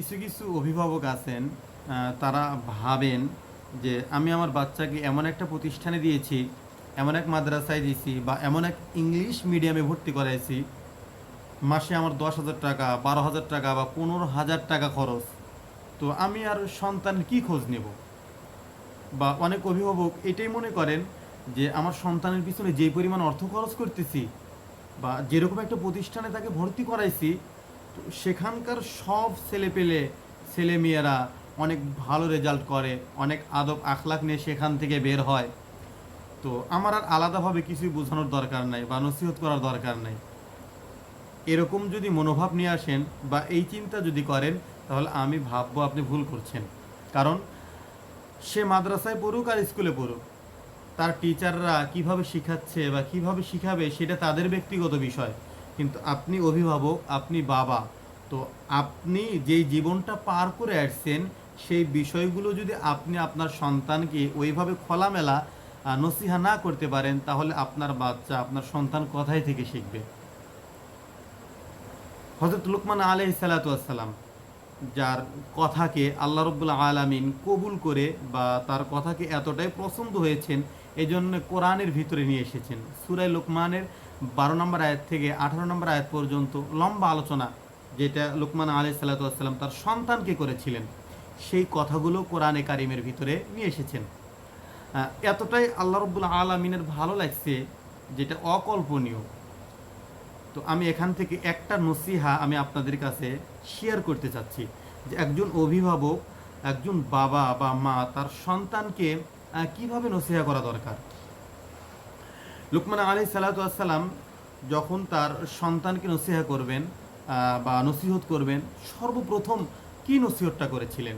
কিছু কিছু অভিভাবক আছেন তারা ভাবেন যে আমি আমার বাচ্চাকে এমন একটা প্রতিষ্ঠানে দিয়েছি, এমন এক মাদ্রাসায় দিয়েছি বা এমন এক ইংলিশ মিডিয়ামে ভর্তি করাইছি, মাসে আমার দশ হাজার টাকা, বারো হাজার টাকা বা পনেরো হাজার টাকা খরচ। তো আমি আর সন্তান কি খোঁজ নেব? বা অনেক অভিভাবক এটাই মনে করেন যে আমার সন্তানের পিছনে যে পরিমাণ অর্থ খরচ করতেছি বা যেরকম একটা প্রতিষ্ঠানে তাকে ভর্তি করাইছি সেখানকার সব ছেলেপেলে ছেলেমেয়েরা অনেক ভালো রেজাল্ট করে, অনেক আদব আখলাক নিয়ে সেখান থেকে বের হয়। তো আমার আর আলাদাভাবে কিছুই বোঝানোর দরকার নাই বা নসিহত করার দরকার নাই। এরকম যদি মনোভাব নিয়ে আসেন বা এই চিন্তা যদি করেন, তাহলে আমি ভাববো আপনি ভুল করছেন। কারণ সে মাদ্রাসায় পড়ুক আর স্কুলে পড়ুক, তার টিচাররা কীভাবে শিখাচ্ছে বা কীভাবে শিখাবে সেটা তাদের ব্যক্তিগত বিষয়। কিন্তু আপনি অভিভাবক, আপনি বাবা। তো আপনি যেই জীবনটা পার করে আসছেন, সেই বিষয়গুলো যদি আপনি আপনার সন্তানকে ওইভাবে খোলামেলা নসিহা না করতে পারেন, তাহলে আপনার বাচ্চা, আপনার সন্তান কথাই থেকে শিখবে? হজরত লুকমান আলহ সালাতাম যার কথাকে আল্লাহ রব্বুল আলামিন কবুল করে বা তার কথাকে এতটাই পছন্দ হয়েছেন এই জন্য কোরআনের ভিতরে নিয়ে এসেছেন। সুরাই লুকমানের বারো নম্বর আয়াত থেকে আঠারো নম্বর আয়াত পর্যন্ত লম্বা আলোচনা, যেটা লুকমান আলহ সাল্লাতাম তার সন্তানকে করেছিলেন। সেই কথাগুলো কোরআনে কারিমের ভিতরে নিয়ে এসেছেন। এতটাই আল্লাহ রব্বুল আলমিনের ভালো লাগছে যেটা অকল্পনীয়। তো আমি এখান থেকে একটা নসিহা আমি আপনাদের কাছে শেয়ার করতে চাচ্ছি, যে একজন অভিভাবক, একজন বাবা বা মা তার সন্তানকে কীভাবে নসিহা করা দরকার? লুকমান আলী সালাতাম যখন তার সন্তানকে নসিহা করবেন বা নসিহত করবেন, সর্বপ্রথম কি নসিহতটা করেছিলেন?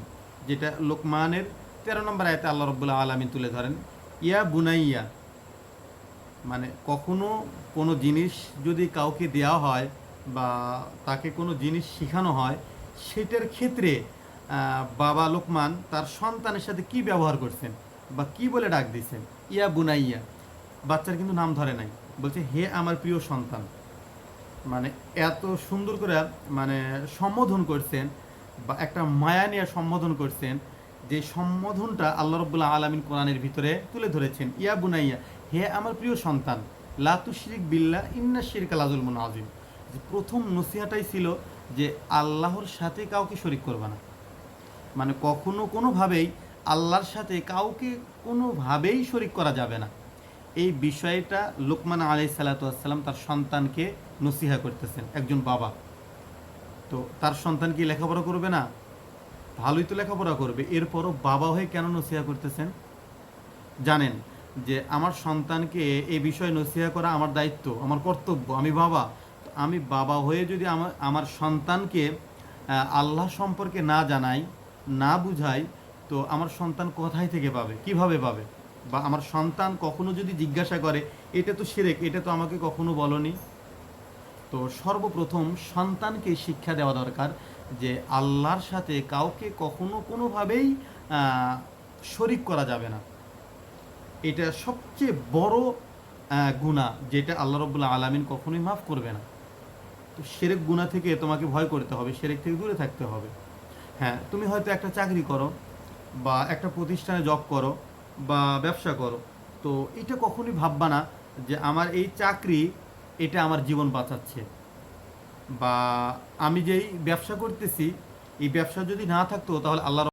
যেটা লোকমানের তেরো নম্বর আয়তে আল্লাহ রব্বুল্লাহ আলমিন তুলে ধরেন, ইয়া বুনাইয়া মানে কখনো কোনো জিনিস যদি কাউকে দেওয়া হয় বা তাকে কোনো জিনিস শেখানো হয়, সেটার ক্ষেত্রে বাবা লোকমান তার সন্তানের সাথে কি ব্যবহার করছেন? বা কি বলে ডাক দিয়েছেন? ইয়া বুনাইয়া। বাচ্চার কিন্তু নাম ধরে নাই। বলছে, হে আমার প্রিয় সন্তান। মানে এত সুন্দর করে মানে সম্বোধন করছেন বা একটা মায়া নিয়ে সম্বোধন করছেন যে সম্বোধনটা আল্লাহ রব্বুল্লাহ আলমিন কোরআনের ভিতরে তুলে ধরেছেন। ইয়া বুনাইয়া, হে আমার প্রিয় সন্তান লাতু শিরিক বিল্লা ইন্না শিরক লাজুল মুন আজিম যে প্রথম নসিহাটাই ছিল যে আল্লাহর সাথে কাউকে শরিক করবে না। মানে কখনো কোনোভাবেই আল্লাহর সাথে কাউকে কোনোভাবেই শরিক করা যাবে না। এই বিষয়টা লোকমান আলাই সালাতাম তার সন্তানকে নসিহা করতেছেন, একজন বাবা। তো তার সন্তান কি লেখাপড়া করবে না? ভালোই তো লেখাপড়া করবে, এরপরও বাবা হয়ে কেন নসিহা করতেছেন? জানেন যে আমার সন্তানকে এই বিষয়ে নসিহা করা আমার দায়িত্ব, আমার কর্তব্য, আমি বাবা। আমি বাবা হয়ে যদি আমার আমার সন্তানকে আল্লাহ সম্পর্কে না জানাই, না বুঝাই তো আমার সন্তান কোথায় থেকে পাবে? কীভাবে পাবে? বা আমার সন্তান কখনো যদি জিজ্ঞাসা করে, এটা তো সেরেক, এটা তো আমাকে কখনো বলনি? তো সর্বপ্রথম সন্তানকে শিক্ষা দেওয়া দরকার যে আল্লাহর সাথে কাউকে কখনো কোনোভাবেই শরিক করা যাবে না। এটা সবচেয়ে বড় গুনাহ যেটা আল্লাহ রব্বুল্লাহ আলমিন কখনোই মাফ করবে না। তো সেরেক গুণা থেকে তোমাকে ভয় করতে হবে, সেরেক থেকে দূরে থাকতে হবে। হ্যাঁ তুমি হয়তো একটা চাকরি করো বা একটা প্রতিষ্ঠানে জব করো বা ব্যবসা করো, তো এটা কখনই ভাববা না যে আমার এই চাকরি এটা আমার জীবন বাঁচাচ্ছে। বা আমি যেই ব্যবসা করতেছি, এই ব্যবসা যদি না থাকতো তাহলে আল্লাহ